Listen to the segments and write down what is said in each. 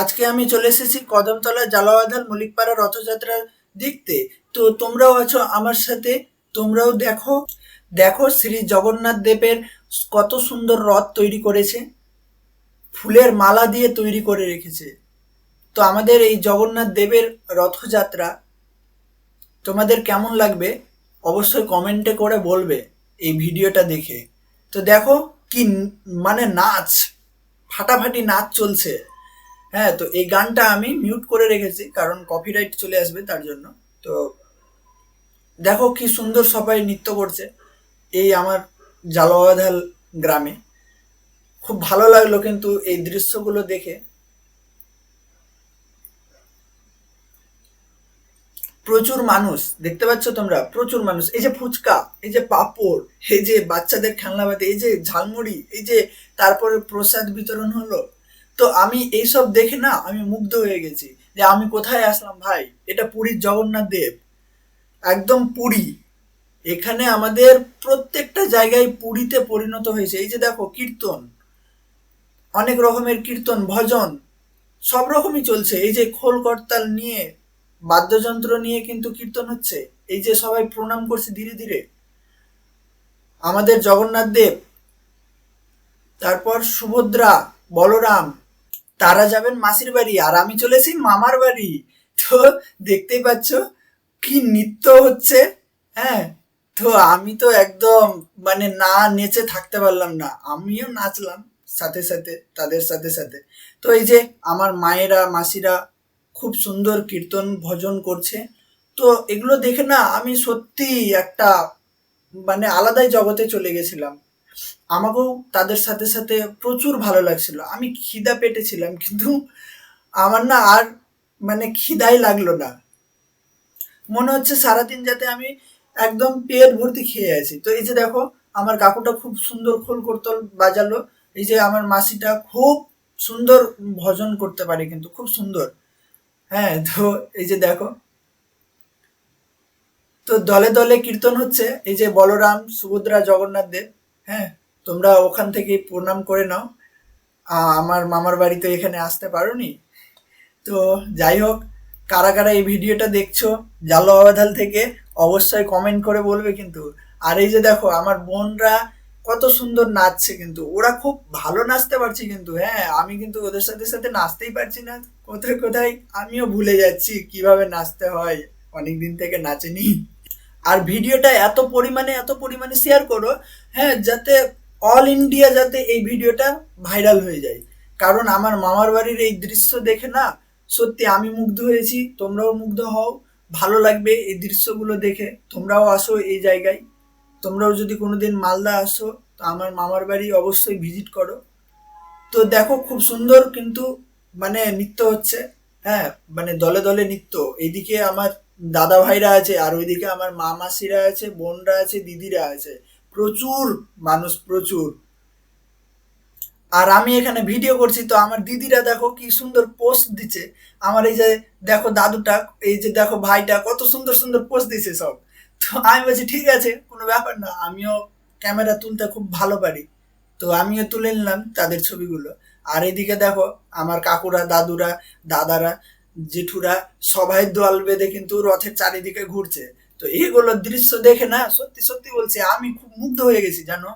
আজকে আমি চলে এসেছি কদমতলা জালাওয়াদাল মলিকপাড়া রথযাত্রা দেখতে তো তোমরাও আছো আমার সাথে, তোমরাও দেখো। দেখো শ্রী জগন্নাথ দেবের কত সুন্দর রথ তৈরি করেছে। ফুলের মালা দিয়ে তৈরি করে রেখেছে। তো আমাদের এই জগন্নাথ দেবের রথযাত্রা, তোমাদের কেমন লাগবে? অবশ্যই কমেন্টে করে বলবে এই ভিডিওটা দেখে। তো দেখো কি মানে নাচ, ফাটাফাটি নাচ চলছে। হ্যাঁ তো এই গানটা আমি মিউট করে রেখেছি, কারণ কপিরাইট চলে আসবে তার জন্য। তো দেখো কি সুন্দর সবাই নৃত্য করছে এই আমার জালোয়াধাল গ্রামে। খুব ভালো লাগল কিন্তু এই দৃশ্যগুলো দেখে। প্রচুর মানুষ, দেখতে পাচ্ছ তোমরা? প্রচুর মানুষ। এই যে ফুচকা, এই যে পাঁপড়, এই যে বাচ্চাদের খেলনাবাতি এই যে ঝালমুড়ি, এই যে তারপরে প্রসাদ বিতরণ হলো। তো আমি এইসব দেখে না আমি মুগ্ধ হয়ে গেছি যে আমি কোথায় আসলাম ভাই? এটা পুরীর জগন্নাথ দেব। একদম পুরী। এখানে আমাদের প্রত্যেকটা জায়গায় পুরীতে পরিণত হয়েছে। এই যে দেখো, কীর্তন। অনেক রকমের কীর্তন, ভজন, সব রকমই চলছে। এই যে খোল করতাল নিয়ে, বাদ্যযন্ত্র নিয়ে কিন্তু কীর্তন হচ্ছে। এই যে সবাই প্রণাম করছে ধীরে ধীরে। আমাদের জগন্নাথ দেব, তারপর সুভদ্রা, বলরাম তারা যাবেন মাসির বাড়ি, আর আমি চলেছি মামার বাড়ি। তো দেখতেই পাচ্ছ কি নৃত্য হচ্ছে হ্যাঁ? তো আমি তো একদম মানে না নেচে থাকতে পারলাম না। আমিও নাচলাম সাথে সাথে, তাদের সাথে সাথে। তো এই যে আমার মায়েরা, মাসিরা খুব সুন্দর কীর্তন ভজন করছে। তো এগুলো দেখে না আমি সত্যি একটা মানে আলাদাই জগতে চলে গেছিলাম। আমাকেও তাদের সাথে সাথে প্রচুর ভালো লাগছিল। আমি খিদা পেটেছিলাম কিন্তু আমার না আর মানে খিদাই লাগল না। মনে হচ্ছে সারাদিন যাতে আমি একদম পেট ভর্তি খেয়ে আছি। তো এই যে দেখো, আমার কাকুটা খুব সুন্দর খোল করতল বাজালো। এই যে আমার মাসিটা খুব সুন্দর ভজন করতে পারে কিন্তু, খুব সুন্দর। হ্যাঁ তো এই যে দেখো। তো দলে দলে কীর্তন হচ্ছে। এই যে বলরাম, সুভদ্রা, জগন্নাথ দেব। হ্যাঁ তোমরা ওখান থেকে প্রণাম করে নাও। আমার মামার বাড়িতে এখানে আসতে পারোনি। তো যাই হোক, কারা কারা এই ভিডিওটা দেখছ জালো আবাধাল থেকে অবশ্যই কমেন্ট করে বলবে কিন্তু। আর এই যে দেখো, আমার বোনরা কত সুন্দর নাচছে কিন্তু। ওরা খুব ভালো নাচতে পারছি কিন্তু হ্যাঁ আমি কিন্তু ওদের সাথে সাথে নাচতেই পারছি না। কোথায় কোথায়? আমিও ভুলে যাচ্ছি কীভাবে নাচতে হয়। অনেক দিন থেকে নাচেনি। আর ভিডিওটা এত পরিমাণে এত পরিমাণে শেয়ার করো হ্যাঁ যাতে অল ইন্ডিয়া যাতে এই ভিডিওটা ভাইরাল হয়ে যায়। কারণ আমার মামার বাড়ির এই দৃশ্য দেখে না, সত্যি আমি মুগ্ধ হয়েছি, তোমরাও মুগ্ধ হও, ভালো লাগবে এই দৃশ্যগুলো দেখে, তোমরাও আসো এই জায়গায়। তোমরাও যদি কোনোদিন মালদা আসো, তো আমার মামার বাড়ি অবশ্যই ভিজিট করো। তো দেখো, খুব সুন্দর কিন্তু মানে নৃত্য হচ্ছে হ্যাঁ মানে দলে দলে নৃত্য। এইদিকে আমার দাদা ভাইরা আছে, আর ওইদিকে আমার মা মাসিরা আছে, বোনরা আছে, দিদিরা আছে। প্রচুর মানুষ, প্রচুর। আর আমি এখানে ভিডিও করছি, তো আমার দিদিরা দেখো কি সুন্দর পোস্ট দিচ্ছে। আমার এই যে দেখো দাদুটা, এই যে দেখো ভাইটা কত সুন্দর সুন্দর পোস্ট দিছে সব। তো আমি বলছি, ঠিক আছে, কোনো ব্যাপার না, আমিও ক্যামেরা তুলতে খুব ভালো পারি। তো আমিও তুলে নিলাম তাদের ছবিগুলো। আর এদিকে দেখো আমার কাকুরা, দাদুরা, দাদারা জেঠুরা সবাই দল বেঁধে কিন্তু রথের চারিদিকে ঘুরছে। তো এইগুলো দৃশ্য দেখে না, সত্যি সত্যি বলছি, আমি খুব মুগ্ধ হয়ে গেছি, জানো?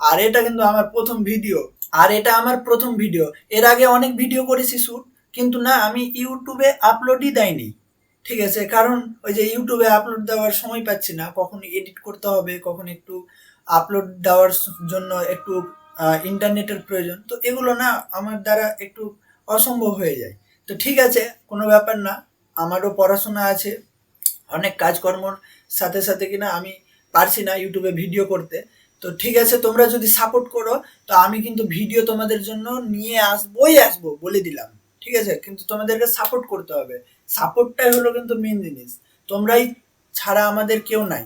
আর এটা কিন্তু আমার প্রথম ভিডিও। আর এটা আমার প্রথম ভিডিও। এর আগে অনেক ভিডিও করেছি শ্যুট, কিন্তু না, আমি ইউটিউবে আপলোডই দেয়নি। ঠিক আছে? কারণ ওই যে ইউটিউবে আপলোড দেওয়ার সময় পাচ্ছি না। কখন এডিট করতে হবে, কখন একটু আপলোড দেওয়ার জন্য একটু ইন্টারনেটের প্রয়োজন। তো এগুলো না, আমার দ্বারা একটু অসম্ভব হয়ে যায়। তো ঠিক আছে, কোনো ব্যাপার না। আমারও পড়াশোনা আছে, অনেক কাজকর্মর সাথে সাথে কিনা আমি পারছি না ইউটিউবে ভিডিও করতে। তো ঠিক আছে, তোমরা যদি সাপোর্ট করো, তো আমি কিন্তু ভিডিও তোমাদের জন্য নিয়ে আসবোই আসব বলে দিলাম। ঠিক আছে, কিন্তু তোমাদেরকে সাপোর্ট করতে হবে। সাপোর্টটাই হলো কিন্তু মেন জিনিস। তোমরাই ছাড়া আমাদের কেউ নাই।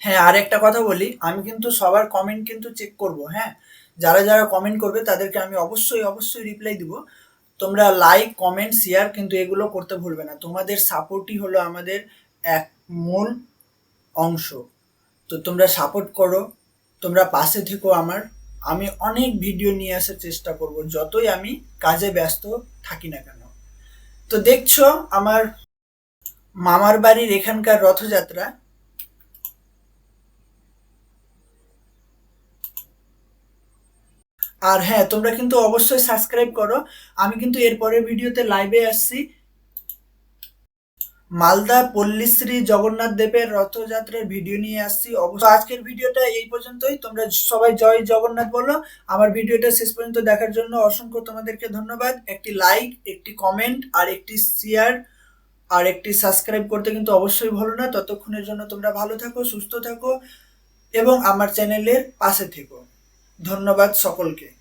হ্যাঁ আর একটা কথা বলি, আমি কিন্তু সবার কমেন্ট কিন্তু চেক করব হ্যাঁ? যারা যারা কমেন্ট করবে, তাদেরকে আমি অবশ্যই অবশ্যই রিপ্লাই দিব। তোমরা লাইক কমেন্ট শেয়ার কিন্তু এগুলো করতে ভুলবে না। তোমাদের সাপোর্টই হলো আমাদের এক মূল অংশ। তো তোমরা সাপোর্ট করো, তোমরা পাশে থেকো আমার। আমি অনেক ভিডিও নিয়ে আসার চেষ্টা করব, যতই আমি কাজে ব্যস্ত থাকি না কেন। তো দেখছ, আমার মামার বাড়ির এখানকার রথযাত্রা আর হ্যাঁ তোমরা কিন্তু অবশ্যই সাবস্ক্রাইব করো। আমি কিন্তু এর পরের ভিডিওতে লাইভে আসছি। মালদা পল্লীশ্রী জগন্নাথ দেবের রথযাত্রার ভিডিও নিয়ে আসছি। অবশ্য আজকের ভিডিওটা এই পর্যন্তই। তোমরা সবাই জয় জগন্নাথ বলো। আমার ভিডিওটা শেষ পর্যন্ত দেখার জন্য অসংখ্য তোমাদেরকে ধন্যবাদ। একটি লাইক একটি কমেন্ট আর একটি শেয়ার আর একটি সাবস্ক্রাইব করতে কিন্তু অবশ্যই ভুলো না। ততক্ষণের জন্য তোমরা ভালো থাকো, সুস্থ থাকো, এবং আমার চ্যানেলের পাশে থেকো। ধন্যবাদ সকলকে।